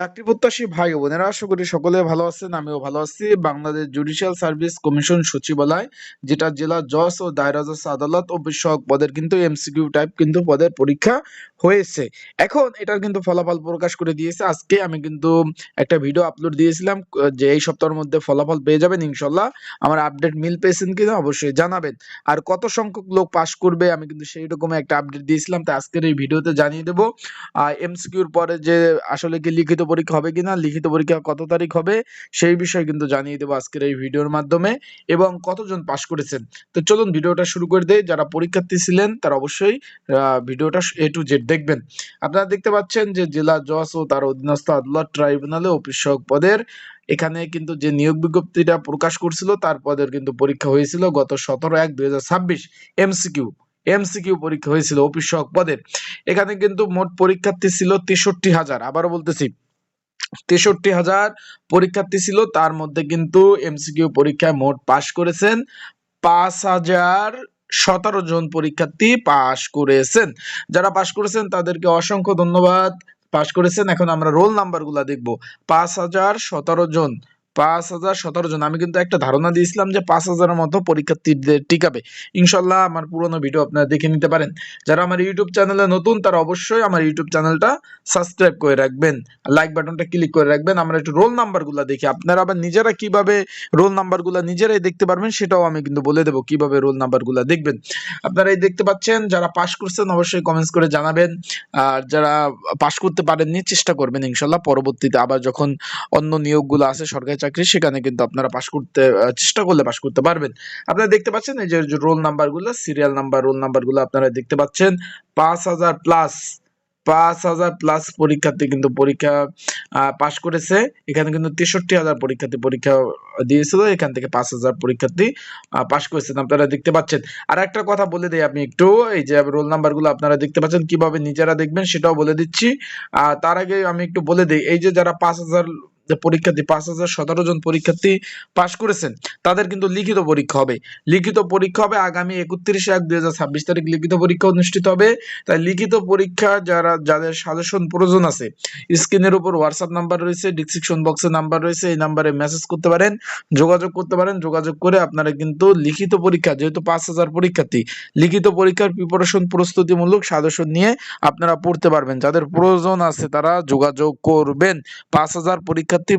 চাকরি প্রত্যাশী ভাই বোনেরা, আশা করি সকলে ভালো আছেন, আমিও ভালো আছি। বাংলাদেশ জুডিশিয়াল সার্ভিস কমিশন সচিবালয়, যেটা জেলা জজ ও দায়রা জজ আদালত ও বিষয়ক পদের কিন্তু এমসিকিউ টাইপ কিন্তু পদের পরীক্ষা হয়েছে। এখন এটার কিন্তু ফলাফল প্রকাশ করে দিয়েছে। আজকে আমি কিন্তু একটা ভিডিও আপলোড দিয়েছিলাম, যে এই সপ্তাহের মধ্যে ফলাফল পেয়ে যাবেন ইনশাল্লাহ আমার আপডেট মিল পেয়েছেন কিনা অবশ্যই জানাবেন। আর কত সংখ্যক লোক পাশ করবে, আমি কিন্তু সেই রকম একটা আপডেট দিয়েছিলাম, তাই আজকের এই ভিডিওতে জানিয়ে দেবো। আর এমসিকিউর পরে যে আসলে কি লিখিত পরীক্ষা হবে কিনা, লিখিত পরীক্ষা কত তারিখ হবে, সেই বিষয়ে কিন্তু জানিয়ে দেবো আজকের এই ভিডিওর মাধ্যমে এবং কতজন পাশ করেছেন। তো চলুন ভিডিওটা শুরু করে দেয় যারা পরীক্ষার্থী ছিলেন, তারা অবশ্যই ভিডিওটা এ টু জেড দেখবেন। আপনারা দেখতে পাচ্ছেন যে জেলা জজ ও তার অধীনস্থ আদালত ট্রাইব্যুনালে অফিস সহায়ক পদের এখানে কিন্তু যে নিয়োগ বিজ্ঞপ্তিটা প্রকাশ করছিল, তার পদের কিন্তু পরীক্ষা হয়েছিল গত সতেরো এক দুই হাজার ছাব্বিশ এমসিকিউ। এমসিকিউ পরীক্ষা হয়েছিল অফিস সহায়ক পদের। এখানে কিন্তু মোট পরীক্ষার্থী ছিল তেষট্টি হাজার। আবারও বলতেছি তেষট্টি হাজার পরীক্ষার্থী ছিল, তার মধ্যে কিন্তু এমসিকিউ পরীক্ষায় মোট পাশ করেছেন। পাঁচ হাজার সতেরো জন পরীক্ষার্থী পাশ করেছেন। যারা পাশ করেছেন, তাদেরকে অসংখ্য ধন্যবাদ। পাশ করেছেন, এখন আমরা রোল নাম্বারগুলো দেখব। পাঁচ হাজার সতেরো জন পাঁচ হাজার সতেরো জন। আমি কিন্তু একটা ধারণা দিয়েছিলাম যে পাঁচ হাজারের মতো পরীক্ষার্থীদের টিকাবে। ইনশাল্লাহ আমার পুরোনো ভিডিও আপনারা দেখে নিতে পারেন। যারা আমার ইউটিউব চ্যানেলে নতুন, তারা অবশ্যই আমার ইউটিউব চ্যানেলটা সাবস্ক্রাইব করে রাখবেন। লাইক বাটনটা ক্লিক করে রাখবেন। আমরা একটু রোল নাম্বারগুলো দেখি। আপনারা আবার নিজেরা কীভাবে রোল নাম্বারগুলো নিজেরাই দেখতে পারবেন, সেটাও আমি কিন্তু বলে দেবো কীভাবে রোল নাম্বারগুলো দেখবেন। আপনারা এই দেখতে পাচ্ছেন, যারা পাশ করছেন অবশ্যই কমেন্টস করে জানাবেন। আর যারা পাশ করতে পারেননি, চেষ্টা করবেন ইনশাল্লাহ পরবর্তীতে আবার যখন অন্য নিয়োগগুলো আছে সরকারি চাকরি, সেখানে কিন্তু আপনারা পাশ করতে চেষ্টা করলে পাশ করতে পারবেন। আপনারা দেখতে পাচ্ছেন এই যে রোল নাম্বারগুলো সিরিয়াল নাম্বার রোল নাম্বারগুলো আপনারা দেখতে পাচ্ছেন। পাঁচ হাজার প্লাস পাঁচ হাজার প্লাস পরীক্ষার্থী কিন্তু পরীক্ষা পাশ করেছে। এখানে কিন্তু তেষট্টি হাজার পরীক্ষার্থী পরীক্ষা দিয়েছিল। এখান থেকে পাঁচ হাজার পরীক্ষার্থী পাশ করেছেন আপনারা দেখতে পাচ্ছেন। আর একটা কথা বলে দিই আমি একটু, এই যে রোল নাম্বারগুলো আপনারা দেখতে পাচ্ছেন, কীভাবে নিজেরা দেখবেন সেটাও বলে দিচ্ছি। তার আগে আমি একটু বলে দিই, এই যে যারা পাঁচ হাজার পরীক্ষার্থী পাঁচ হাজার সতেরো জন পরীক্ষার্থী পাশ করেছেন। তাদের কিন্তু লিখিত পরীক্ষা হবে। লিখিত পরীক্ষা হবে আগামী একত্রিশে এক দুই তারিখ লিখিত পরীক্ষা অনুষ্ঠিত হবে। তাই লিখিত পরীক্ষা যারা, যাদের সাজেশন প্রয়োজন আছে, স্ক্রিনের উপর হোয়াটসঅ্যাপ নাম্বার রয়েছে ডিসক্রিপশন বক্সে নাম্বার রয়েছে, এই নাম্বারে মেসেজ করতে পারেন, যোগাযোগ করতে পারেন, যোগাযোগ করে আপনারা কিন্তু লিখিত পরীক্ষা, যেহেতু পাঁচ হাজার পরীক্ষার্থী, লিখিত পরীক্ষার প্রিপারেশন প্রস্তুতিমূলক সাজেশন নিয়ে আপনারা পড়তে পারবেন। যাদের প্রয়োজন আছে তারা যোগাযোগ করবেন। পাঁচ হাজার পরীক্ষার্থী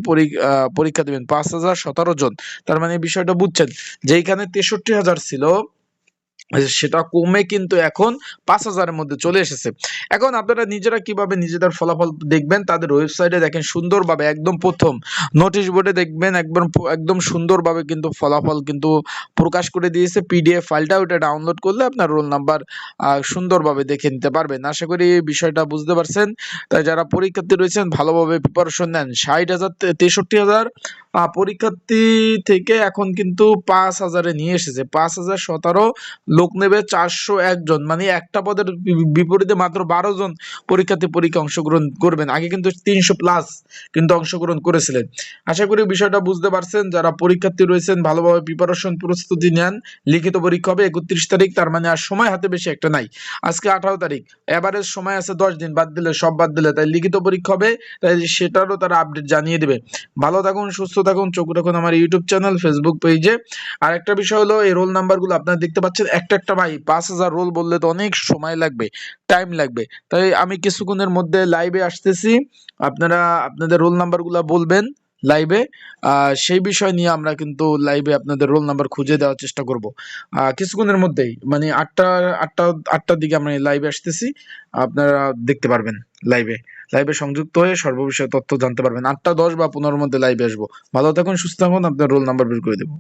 পরীক্ষা দিবেন, পাঁচ হাজার সতেরো জন। তার মানে এই বিষয়টা বুঝছেন? যেখানে তেষট্টি হাজার ছিল, সেটা কমে কিন্তু এখন পাঁচ হাজারের মধ্যে চলে এসেছে। এখন আপনারা নিজেরা কীভাবে নিজেদের ফলাফল দেখবেন, তাদের ওয়েবসাইটে দেখেন সুন্দরভাবে একদম প্রথম নোটিশ বোর্ডে দেখবেন একদম একদম সুন্দরভাবে কিন্তু ফলাফল কিন্তু প্রকাশ করে দিয়েছে। পিডিএফ ফাইলটা ওটা ডাউনলোড করলে আপনার রোল নাম্বার সুন্দরভাবে দেখে নিতে পারবেন। আশা করি এই বিষয়টা বুঝতে পারছেন। তাই যারা পরীক্ষার্থী রয়েছেন, ভালোভাবে প্রিপারেশন নেন। ষাট হাজার তেষট্টি হাজার পরীক্ষার্থী থেকে এখন কিন্তু পাঁচ হাজারে নিয়ে এসেছে। পাঁচ হাজার সতেরো লোক নেবে চারশো একজন মানে একটা পদের বিপরীতে মাত্র বারো জন পরীক্ষার্থী পরীক্ষা অংশগ্রহণ করবেন। আগে কিন্তু তিনশো প্লাস কিন্তু অংশগ্রহণ করেছিলেন। আশা করি বিষয়টা বুঝতে পারছেন। যারা পরীক্ষার্থী রয়েছেন, ভালোভাবে প্রিপারেশন প্রস্তুতি নেন। লিখিত পরীক্ষা হবে একত্রিশ তারিখ। তার মানে আর সময় হাতে বেশি একটা নাই। আজকে আঠারো তারিখ। এবারের সময় আছে দশ দিন। বাদ দিলে, সব বাদ দিলে। তাই লিখিত পরীক্ষা হবে। তাই সেটারও তারা আপডেট জানিয়ে দেবে। ভালো থাকুন, সুস্থ থাকুন চোখ রাখুন আমার ইউটিউব চ্যানেল ফেসবুক পেজে আর একটা বিষয় হলো, এই রোল নাম্বারগুলো আপনারা দেখতে পাচ্ছেন, একটা একটা ভাই, পাঁচ হাজার রোল বললে তো অনেক সময় লাগবে টাইম লাগবে। তাই আমি কিছুক্ষণের মধ্যে লাইভে আসতেছি। আপনারা, আপনাদের রোল নাম্বারগুলো বলবেন। লাইভে সেই বিষয় নিয়ে আমরা কিন্তু লাইভে আপনাদের রোল নাম্বার খুঁজে দেওয়ার চেষ্টা করব। কিছুক্ষণের মধ্যেই মানে আটটা আটটা, আটটার দিকে আমরা লাইভে আসতেছি। আপনারা দেখতে পারবেন লাইভে লাইভে সংযুক্ত হয়ে সর্ববিষয়ে তথ্য জানতে পারবেন। আটটা দশ বা পনেরোর মধ্যে লাইভে আসব। ভালো থাকুন, সুস্থ থাকুন, আপনার রোল নাম্বার বের করে দেবো।